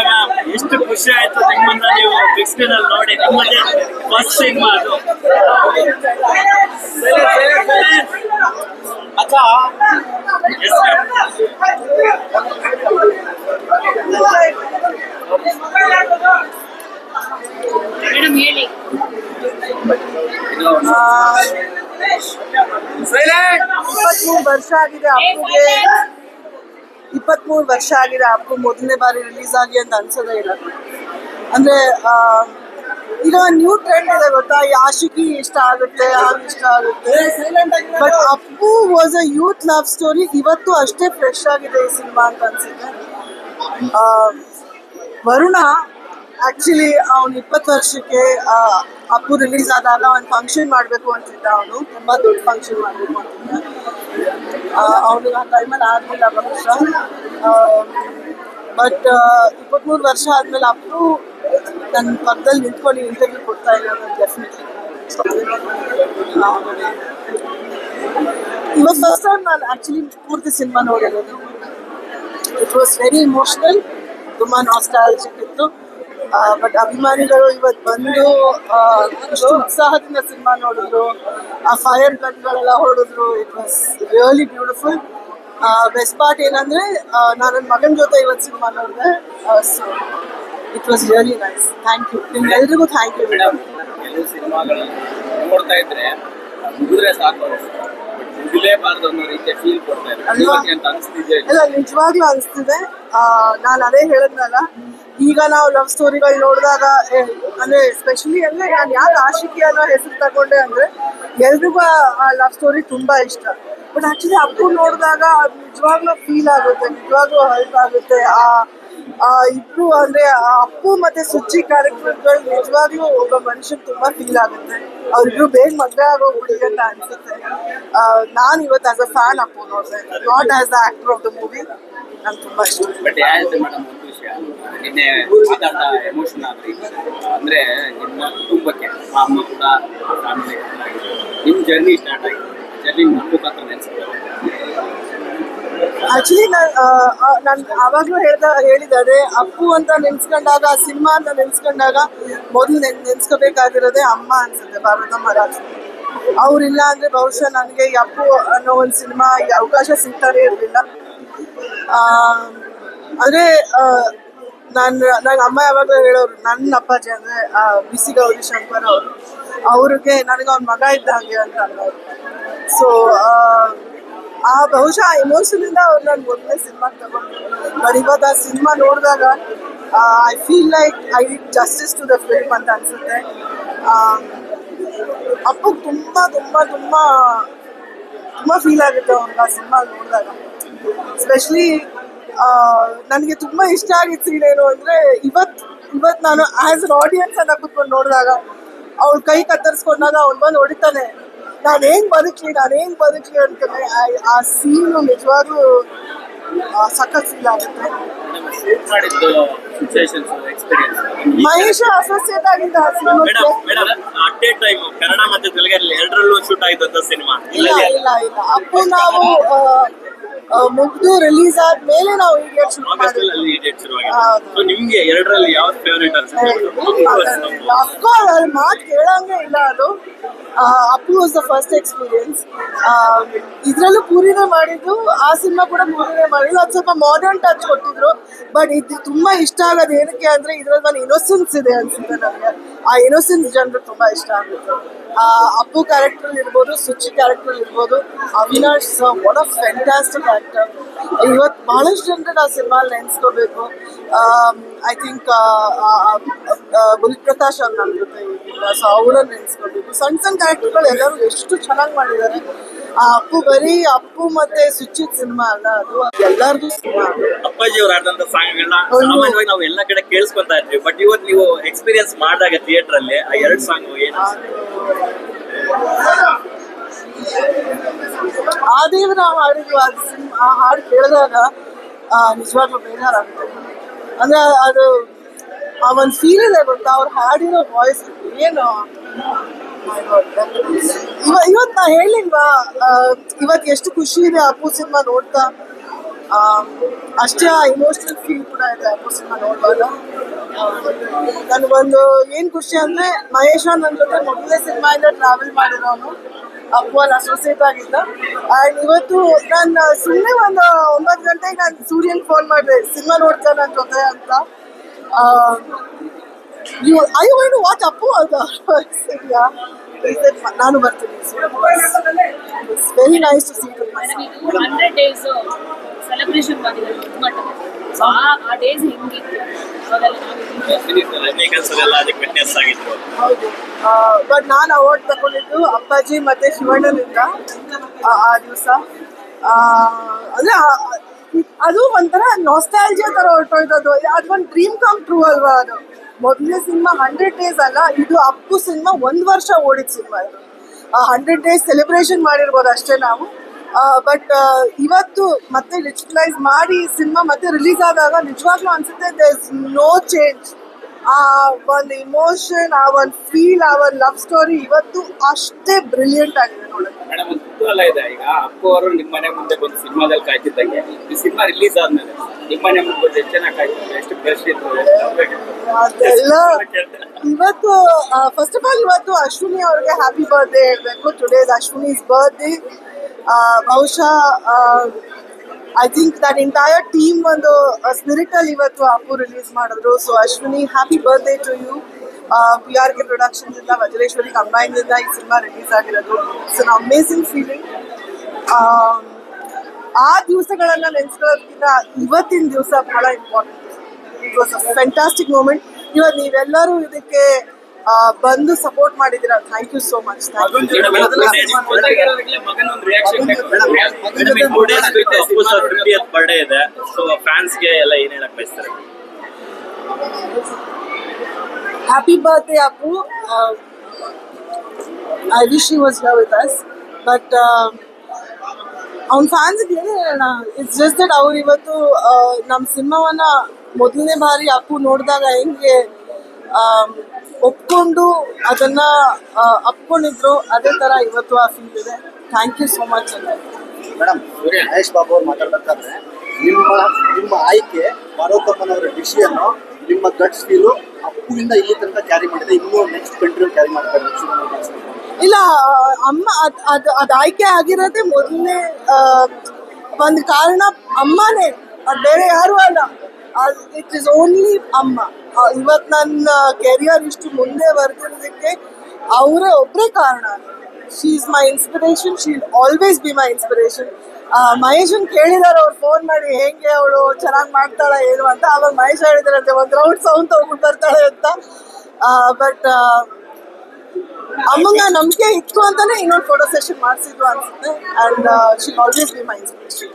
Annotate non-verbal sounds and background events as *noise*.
Ma'am ಎಷ್ಟು ಖುಷಿ ಆಯ್ತು ನಿಮ್ಮನ್ನ ನೀವು ಬಿಗ್ ಸ್ಕ್ರೀನ್ ನೋಡಿ ನಿಮ್ಮದೇ ಫಸ್ಟ್ ಸಿನಿಮಾ ಅದು ಇಪ್ಪತ್ಮೂರು ವರ್ಷ ಆಗಿದೆ ಅಪ್ಪುಗೆ. ಇಪ್ಪತ್ಮೂರು ವರ್ಷ ಆಗಿದೆ ಅಪ್ಪು, ಮೊದಲನೇ ಬಾರಿ ರಿಲೀಸ್ ಆಗಿ ಅಂತ ಅನ್ಸೋದೇ ಇಲ್ಲ. ಅಂದ್ರೆ ಈಗ ನ್ಯೂ ಟ್ರೆಂಡ್ ಇದೆ ಗೊತ್ತಾ? ಯಾಶಿಕಿ ಇಷ್ಟ ಆಗುತ್ತೆ, ಹಾಗೆ ಇಷ್ಟ ಆಗುತ್ತೆ. But Appu was a youth love story ಇವತ್ತು ಅಷ್ಟೇ ಫ್ರೆಶ್ ಆಗಿದೆ ಈ ಸಿನಿಮಾ ಅಂತ ಅನ್ಸುತ್ತೆ. ವರುಣ ಆಕ್ಚುಲಿ ಅವ್ನು ಇಪ್ಪತ್ತು ವರ್ಷಕ್ಕೆ ಅಪ್ಪು ರಿಲೀಸ್ ಆದಾಗ ಒಂದು ಫಂಕ್ಷನ್ ಮಾಡಬೇಕು ಅಂತಿದ್ದ ಅವನು. ತುಂಬ ದೊಡ್ಡ ಫಂಕ್ಷನ್ ಮಾಡಬೇಕು ಅಂತಿದ್ದ. ಅವನಿಗೆ ಆ ಟೈಮಲ್ಲಿ ಆಗಲಿಲ್ಲ ಬಹುಶಃ ಬಟ್ ಇಪ್ಪತ್ತ್ಮೂರು ವರ್ಷ ಆದಮೇಲೆ ಅಪ್ಪು ನನ್ನ ಪಕ್ಕದಲ್ಲಿ ನಿಂತ್ಕೊಂಡು ಇಂಟರ್ವ್ಯೂ ಕೊಡ್ತಾ ಇದ್ದಾರೆ ಡೆಫಿನೆಟ್ಲಿ ಇವತ್ತು ಫಸ್ಟ್ ಟೈಮ್ ನಾನು ಆ್ಯಕ್ಚುಲಿ ಪೂರ್ತಿ ಸಿನಿಮಾ ನೋಡಿರೋದು. ಇಟ್ ವಾಸ್ ವೆರಿ ಇಮೋಷನಲ್ ತುಂಬ ನಾಸ್ಟಾಲಜಿಕ್ ಇತ್ತು. ಬಟ್ ಅಭಿಮಾನಿಗಳು ಇವತ್ತು ಬಂದು ಇಷ್ಟು ಉತ್ಸಾಹದಿಂದ ಸಿನಿಮಾ ನೋಡಿದ್ರು. ಆ ಫೈರ್ ಗನ್ಗಳೆಲ್ಲ ಹೊಡೆದ್ರು. It was really beautiful best part ಏನಂದ್ರೆ ನಾನು ನನ್ನ ಮಗನ ಜೊತೆ ಇವತ್ತು ಸಿನಿಮಾ ನೋಡಿದೆ. So it was really nice thank you ನಿಮ್ಗೆಲ್ರಿಗೂ ಥ್ಯಾಂಕ್ ಯು ಮೇಡಮ್ ಕೆಲವು ಸಿನಿಮಾಗಳನ್ನ ನೋಡ್ತಾ ಇದ್ರೆ ಮುಗಿದ್ರೆ ಸಾಕು. ಮುಗಿಲೇಬಾರ್ದು ಅನ್ನೋ ರೀತಿಯ ಫೀಲ್ ಕೊಡ್ತಾ ಇದೆ ಅಂತ ಅನಿಸ್ತಿದೆ ಇಲ್ಲ? ನಿಜವಾಗ್ಲೂ ಅನಿಸ್ತಿದೆ. ನಾನು ಅದೇ ಹೇಳಿದ್ನಲ್ಲ ಈಗ ನಾವು ಲವ್ ಸ್ಟೋರಿಗಳು ನೋಡಿದಾಗ ಅಂದ್ರೆ ಸ್ಪೆಷಲಿ ಅಂದ್ರೆ ನಾನು ಯಾರು ಆಶಿಕಿ ಅನ್ನೋ ಹೆಸರು ತಗೊಂಡೆ ಅಂದ್ರೆ ಎಲ್ರಿಗೂ ಆ ಲವ್ ಸ್ಟೋರಿ ತುಂಬಾ ಇಷ್ಟ. ಬಟ್ ಆಕ್ಚುಲಿ ಅಪ್ಪು ನೋಡಿದಾಗ ನಿಜವಾಗ್ಲೂ ಫೀಲ್ ಆಗುತ್ತೆ, ನಿಜವಾಗ್ಲೂ ಹೆಲ್ಪ್ ಆಗುತ್ತೆ. ಆ ಆ ಇಬ್ರು ಅಂದ್ರೆ ಆ ಅಪ್ಪು ಮತ್ತೆ ಸುಚ್ಚಿ ಕ್ಯಾರೆಕ್ಟರ್ಗಳು ನಿಜವಾಗ್ಲೂ ಒಬ್ಬ ಮನುಷ್ಯನ್ ತುಂಬಾ ಫೀಲ್ ಆಗುತ್ತೆ. ಅವ್ರಿಬ್ರು ಬೇಗ ಮದ್ವೆ ಆಗೋಗ್ಬಿಡಿ ಅಂತ ಅನ್ಸುತ್ತೆ. ನಾನು ಇವತ್ತು ಆಸ್ ಅ ಫ್ಯಾನ್ ಅಪ್ಪು ನೋಡಿದೆ. Not as the actor of the movie ನಂಗೆ ತುಂಬಾ ಇಷ್ಟ ಬಟ್ ಯಾಕೆ ಮೇಡಮ್ ಒಂದು ವಿಷಯ ನಿನ್ನೆ ಮಾತಾಡ್ತಾ ಎಮೋಷನ್ ಆದ್ರಿ ಅಂದ್ರೆ ನಿಮ್ಮ ಕುಟುಂಬಕ್ಕೆ ಅಮ್ಮ ಕೂಡ ಫ್ಯಾಮಿಲಿ ನಿಮ್ಮ ಜರ್ನಿ ಸ್ಟಾರ್ಟ್ ಆಗಿದೆ. ಜರ್ನಿ ಮುಖಾಂತರ ನೆನೆಸ್ಕೊಳ್ಳೋದು ಆಕ್ಚುಲಿ ನಾನು ನಾನು ಆವಾಗಲೂ ಹೇಳ್ದ, ಹೇಳಿದ್ದಾರೆ ಅಪ್ಪು ಅಂತ ನೆನ್ಸ್ಕೊಂಡಾಗ, ಸಿನಿಮಾ ಅಂತ ನೆನ್ಸ್ಕೊಂಡಾಗ ಮೊದಲು ನೆನ್, ನೆನ್ಸ್ಕೋಬೇಕಾಗಿರೋದೇ ಅಮ್ಮ ಅನ್ಸುತ್ತೆ ಭಾರತ ರಾಜ್. ಅವ್ರಿಲ್ಲ ಅಂದ್ರೆ ಬಹುಶಃ ನನಗೆ ಅಪ್ಪು ಅನ್ನೋ ಒಂದು ಸಿನಿಮಾ ಅವಕಾಶ ಸಿಗ್ತಾನೆ ಇರಲಿಲ್ಲ. ಅಂದರೆ ನಾನು ನನ್ನ ಅಮ್ಮ ಯಾವಾಗಲೂ ಹೇಳೋರು ನನ್ನ ಅಪ್ಪಾಜಿ ಅಂದರೆ ಬಿಸಿ ಗೌರಿ ಶಂಕರ್ ಅವರು. ಅವ್ರಿಗೆ ನನಗೆ ಅವ್ನ ಮಗ ಇದ್ದ ಹಾಗೆ ಅಂತ ಅನ್ನೋರು. ಸೊ ಆ ಬಹುಶಃ ಆ ಎಮೋಷನ್ ಇಂದ ಅವ್ರು ನಾನು ಮೊದಲನೇ ಸಿನಿಮಾ ತಗೊಂಡು ಬಟ್ ಆ ಸಿನಿಮಾ ನೋಡಿದಾಗ I feel like I justice to the film ಅಂತ ಅನ್ಸುತ್ತೆ. ಅಪ್ಪು ತುಂಬ ತುಂಬ ತುಂಬ ತುಂಬ ಫೀಲ್ ಆಗುತ್ತೆ ಅವ್ರಿಗೆ ಆ ಸಿನಿಮಾ ನೋಡಿದಾಗ. ಸ್ಪೆಷಲಿ ನನಗೆ ತುಂಬ ಇಷ್ಟ ಆಗಿದ್ದ ಸೀನ್ ಏನು ಅಂದರೆ ಇವತ್ತು ಇವತ್ತು ನಾನು ಆ್ಯಸ್ ಅನ್ ಆಡಿಯನ್ಸ್ ಅಂತ ಕೂತ್ಕೊಂಡು ನೋಡಿದಾಗ ಅವ್ಳ ಕೈ ಕತ್ತರಿಸ್ಕೊಂಡಾಗ ಅವ್ನು ಬಂದು ಹೊಡಿತಾನೆ. ನಾನು ಹೆಂಗೆ ಬದುಕಲಿ ನಾನು ಹೆಂಗೆ ಬದುಕಲಿ ಅಂತಾನೆ ಆ- ಸೀನು ನಿಜವಾಗ್ಲೂ ಸಖತ್ ಫೀಲ್ ಆಗುತ್ತೆ. ಮಹೇಶ ಅಸೋಸಿಯೇಟ್ ಆಗಿದ್ದ ಕನ್ನಡ ಮತ್ತೆ ತೆಲುಗಲ್ಲಿ ಎರಡರಲ್ಲೂ ಶೂಟ್ ಆಗಿದ್ದಂತ ಸಿನಿಮಾ ಇಲ್ಲ ಇಲ್ಲ ಇಲ್ಲ. ಅಪ್ಪು ನಾವು ಮುಗ್ದು ರಿಲೀಸ್ ಆದ್ಮೇಲೆ ನಾವು ಈ ಶುರು ಮಾಡಿದ್ವಿ ಹೌದು. ನಿಮ್ಗೆ ಎರಡರಲ್ಲಿ ಯಾವ್ದು ಫೇವರೇಟ್ ಅಫ್ಕೋರ್ಸ್ ಅಲ್ಲಿ ಮಾತು ಕೇಳಂಗೆ ಇಲ್ಲ ಅದು. Appu was the first experience ಇದರಲ್ಲೂ ಪೂರಿನೇ ಮಾಡಿದ್ದು. ಆ ಸಿನಿಮಾ ಕೂಡ ಪೂರಿನೇ ಮಾಡಿದ್ದು ಅದು ಸ್ವಲ್ಪ ಮಾಡರ್ನ್ ಟಚ್ ಕೊಟ್ಟಿದ್ರು. ಬಟ್ ಇದು ತುಂಬಾ ಇಷ್ಟ ಆಗೋದು ಏನಕ್ಕೆ ಅಂದ್ರೆ ಇದ್ರಲ್ಲಿ ಒಂದು ಇನೋಸೆನ್ಸ್ ಇದೆ ಅನ್ಸುತ್ತೆ ನನಗೆ ಆ ಇನೋಸೆನ್ಸ್ ಜನರು ತುಂಬಾ ಇಷ್ಟ ಆಗುತ್ತೆ. ಅಪ್ಪು ಕ್ಯಾರೆಕ್ಟರ್ ಇರ್ಬೋದು ಸುಚಿ ಕ್ಯಾರೆಕ್ಟರ್ ಇರ್ಬೋದು. Avinash one of fantastic actor ಇವತ್ತು ಬಹಳಷ್ಟು ಜನರಿಗೆ ಆ ಸಿನಿಮಾ ನೆನೆಸ್ಕೋಬೇಕು. ಐ ಥಿಂಕ್ ಬುಲ್ ಪ್ರಕಾಶ್ ಅವ್ರು ನನ್ನ ಜೊತೆ ಸೊ ಅವ್ರನ್ನ ನೆನೆಸ್ಕೋಬೇಕು. ಸಣ್ಣ ಸಣ್ಣ ಕ್ಯಾರೆಕ್ಟರ್ಗಳು ಎಲ್ಲರೂ ಎಷ್ಟು ಚೆನ್ನಾಗಿ ಮಾಡಿದ್ದಾರೆ. ಆ ಅಪ್ಪು ಬರೀ ಅಪ್ಪು ಮತ್ತೆ ಸುಚಿತ್ ಸಿನಿಮಾ ಅಲ್ಲ ಅದು. ಎಲ್ಲರದು ಸಿನಿಮಾ ಅಪ್ಪಾಜಿ ಅವ್ರು ಆಡಿದಂತ ಸಾಂಗ್ಗಳನ್ನ ಸಾಮಾನ್ಯವಾಗಿ ನಾವು ಎಲ್ಲ ಕಡೆ ಕೇಳಿಸ್ಕೊಂತಾ ಇರ್ತೀವಿ ಬಟ್ ಇವತ್ತು ನೀವು ಎಕ್ಸ್ಪೀರಿಯನ್ಸ್ ಮಾಡಿದಾಗ ಥಿಯೇಟರ್ ಅಲ್ಲಿ ಆ ಎರಡು ಸಾಂಗ್ ಏನು ಆ ದೇವರ ಹಾಡಿದ್ರು ಅದು ಸಿಮ್ ಆ ಹಾಡು ಕೇಳಿದಾಗ ನಿಜವಾಗ್ಲೂ ಬೇಜಾರಾಗುತ್ತೆ. ಅಂದ್ರೆ ಅದು, ಆ ಒಂದು ಫೀಲ್ ಇದೆ ಗೊತ್ತಾ? ಅವ್ರು ಹಾಡಿರೋ ವಾಯ್ಸ್ ಏನು ಇವ ಇವತ್ತು ನಾ ಹೇಳಿಲ್ವಾ? ಇವತ್ತು ಎಷ್ಟು ಖುಷಿ ಇದೆ ಅಪ್ಪು ಸಿನಿಮಾ ನೋಡ್ತಾ. ಅಷ್ಟೇ ಇಮೋಷನಲ್ ಫೀಲ್ ಕೂಡ ಇದೆ ಅಪ್ಪು ಸಿನಿಮಾ ನೋಡುವಾಗ. ನನಗೊಂದು ಏನು ಖುಷಿ ಅಂದರೆ ಮಹೇಶ ನನ್ನ ಜೊತೆ ಮೊದಲೇ ಸಿನಿಮಾಯಿಂದ ಟ್ರಾವೆಲ್ ಮಾಡಿರೋನು. ಅಪ್ಪು ಅಲ್ಲಿ ಅಸೋಸಿಯೇಟ್ ಆಗಿದ್ದ. ಆ್ಯಂಡ್ ಇವತ್ತು ನಾನು ಸುಮ್ಮನೆ ಒಂದು ಒಂಬತ್ತು ಗಂಟೆಗೆ ನಾನು ಸೂರ್ಯನ್ ಫೋನ್ ಮಾಡಿದೆ, ಸಿನಿಮಾ ನೋಡ್ತಾ ನನ್ನ ಜೊತೆ ಅಂತ. You I want watch Appu? *laughs* going ನಾನು ಬರ್ತೀನಿ. It's very nice to see hundred days celebration ಮಾಡಿದ್ದಾರೆ ದೊಡ್ಡ ಸೊ ಆ ಡೇಸ್ ಹೆಂಗಿತ್ತು? ಎಲ್ಲ ಅದಕ್ಕೆ ಹೌದು. ಬಟ್ ನಾನು ಅವಾರ್ಡ್ ತಗೊಂಡಿದ್ದು ಅಪ್ಪಾಜಿ ಮತ್ತೆ ಶಿವಣ್ಣನಿಂದ ಆ ಆ ದಿವಸ. ಅಂದ್ರೆ ಆ- ಅದು ಒಂಥರ ನಾಸ್ಟಾಲಜಿಯಾ ತರ ಹೊರಟೋಯ್ತದು. ಅದೊಂದು ಡ್ರೀಮ್ ಕಮ್ ಟ್ರೂ ಅಲ್ವಾ ಅದು. ಮೊದಲನೇ ಸಿನಿಮಾ ಹಂಡ್ರೆಡ್ ಡೇಸ್ ಅಲ್ಲ, ಇದು ಅಪ್ಪು ಸಿನಿಮಾ ಒಂದು ವರ್ಷ ಓಡಿದ ಸಿನಿಮಾ ಇದು. ಹಂಡ್ರೆಡ್ ಡೇಸ್ ಸೆಲೆಬ್ರೇಷನ್ ಮಾಡಿರ್ಬೋದು ಅಷ್ಟೇ ನಾವು. ಬಟ್ ಇವತ್ತು ಮತ್ತೆ ಡಿಜಿಟಲೈಸ್ ಮಾಡಿ ಸಿನಿಮಾ ಮತ್ತೆ ರಿಲೀಸ್ ಆದಾಗ ನಿಜವಾಗ್ಲೂ ಅನ್ಸುತ್ತೆ ದೇರ್ ಇಸ್ ನೋ ಚೇಂಜ್ ಆ ಒಂದು ಇಮೋಷನ್ ಆ ಒಂದು ಫೀಲ್ ಆ ಒಂದು ಲವ್ ಸ್ಟೋರಿ ಇವತ್ತು ಅಷ್ಟೇ ಬ್ರಿಲಿಯಂಟ್ ಆಗಿದೆ ಮೇಡಮ್ ಒಂದು ಕುತೂಹಲ ಇದೆ ಈಗ. ಅಪ್ಪು ಅವರು ನಿಮ್ಮ ಮನೆ ಮುಂದೆ ಬಂದು ಸಿನಿಮಾದಲ್ಲಿ ಕಾಯ್ತಿದ್ದಂಗೆ. ಈ ಸಿನಿಮಾ ರಿಲೀಸ್ ಆದ್ಮೇಲೆ ನಿಮ್ಮ ಮನೆ ಮುಂದೆ ಬಂದು ಎಷ್ಟು ಚೆನ್ನಾಗಿ ಕಾಯ್ತಿದ್ರು? ಎಷ್ಟು ಫ್ರೆಶ್ ಇತ್ತು ಎಷ್ಟು ಅದೆಲ್ಲ ಇವತ್ತು ಫಸ್ಟ್ ಆಫ್ ಆಲ್ ಇವತ್ತು ಅಶ್ವಿನಿ ಅವ್ರಿಗೆ ಹ್ಯಾಪಿ ಬರ್ತ್ಡೇ ಹೇಳ್ಬೇಕು. ಟುಡೇ ಅಶ್ವಿನಿಸ್ ಬರ್ತ್ಡೇ ಬಹುಶಃ I think that entire team ಒಂದು ಸ್ಪಿರಿಟ್ ಅಲ್ಲಿ ಇವತ್ತು ಅಪ್ಪು ರಿಲೀಸ್ ಮಾಡಿದ್ರು. So Ashwini happy birthday to you P R K productions ಇಂದ ವಜ್ರೇಶ್ವರಿ ಕಂಬೈನ್ ಇಂದ ಈ ಸಿನಿಮಾ ರಿಲೀಸ್ ಆಗಿರೋದು. ಇಟ್ಸ್ ಅನ್ ಅಮೇಸಿಂಗ್ ಫೀಲಿಂಗ್ ಆ ದಿವಸಗಳನ್ನ ನೆನೆಸ್ಕೊಳ್ಳೋದಕ್ಕಿಂತ ಇವತ್ತಿನ ದಿವಸ ಬಹಳ important it was a fantastic moment ಇವತ್ತು ನೀವೆಲ್ಲರೂ ಇದಕ್ಕೆ ಬಂದು support ಮಾಡಿದಿರ thank you so much birthday ಇದೆ. ಸೊ ಫ್ಯಾನ್ಸ್ಗೆ ಎಲ್ಲ ಏನ್ ಹೇಳಕ್ ಬಯಸ್ತಾರೆ? Happy birthday Appu I wish you was love with us but ಅವ್ನ ಫ್ಯಾನ್ಸ್ಗೆ ಏನೇ ಹೇಳೋಣ? ಇಟ್ಸ್ ಜಸ್ಟ್ ದಟ್ ಅವ್ರು ಇವತ್ತು ನಮ್ಮ ಸಿನಿಮಾವನ್ನ ಮೊದಲನೇ ಬಾರಿ ಅಪ್ಪು ನೋಡಿದಾಗ ಹೆಂಗೆ ಒಪ್ಕೊಂಡು ಅದನ್ನ ಅಪ್ಕೊಂಡಿದ್ರು ಅದೇ ತರ ಇವತ್ತು ಆ ಫೀಲ್ ಇದೆ. ಥ್ಯಾಂಕ್ ಯು ಸೋ ಮಚ್ ಅಂತ ಮೇಡಮ್ ಮಹೇಶ್ ಬಾಬು ಅವ್ರು ಮಾತಾಡ್ಬೇಕಾದ್ರೆ ನಿಮ್ಮ ನಿಮ್ಮ ಆಯ್ಕೆ ಪಾರ್ವತಮ್ಮನವರ ಡಿಸಿಷನ್ ನಿಮ್ಮ ಗಟ್ ಫೀಲು ಅಪ್ಪುವಿಂದ ಇಲ್ಲಿ ತನಕ ಕ್ಯಾರಿ ಮಾಡಿದೆ ಇನ್ನೂ ನೆಕ್ಸ್ಟ್ ಕಂಟ್ರಿ ಕ್ಯಾರಿ ಮಾಡ್ತಾರೆ ಇಲ್ಲ ಅಮ್ಮ ಅದ್ ಅದು ಅದು ಆಯ್ಕೆ ಆಗಿರೋದೇ ಮೊದಲನೇ ಒಂದು ಕಾರಣ ಅಮ್ಮನೇ ಅದು ಬೇರೆ ಯಾರು ಅಲ್ಲ. ಇಟ್ ಇಸ್ ಓನ್ಲಿ ಅಮ್ಮ. ಇವತ್ತು ನನ್ನ ಕೆರಿಯರ್ ಇಷ್ಟು ಮುಂದೆ ಬರ್ತಿರೋದಕ್ಕೆ ಅವರೇ ಒಬ್ಬರೇ ಕಾರಣ. She is my inspiration she will always be my inspiration ಮಹೇಶನ್ ಕೇಳಿದಾರೆ, ಅವ್ರು ಫೋನ್ ಮಾಡಿ, ಹೆಂಗೆ ಅವಳು? ಚೆನ್ನಾಗಿ ಮಾಡ್ತಾಳೆ ಏನು? ಅಂತ. ಆವಾಗ ಮಹೇಶ್ ಹೇಳಿದಾರಂತೆ, ಒಂದು ರೌಂಡ್ ಸೌಂಡ್ ತಗೊಂಡು ಬರ್ತಾಳೆ ಅಂತ. ಬಟ್ ಅಮ್ಮಂಗ ನಂಬಿಕೆ ಇತ್ತು ಅಂತಾನೆ ಇನ್ನೊಂದು ಫೋಟೋ ಸೆಷನ್ ಮಾಡಿಸಿದ್ವು ಅನ್ಸುತ್ತೆ. And she always be my inspiration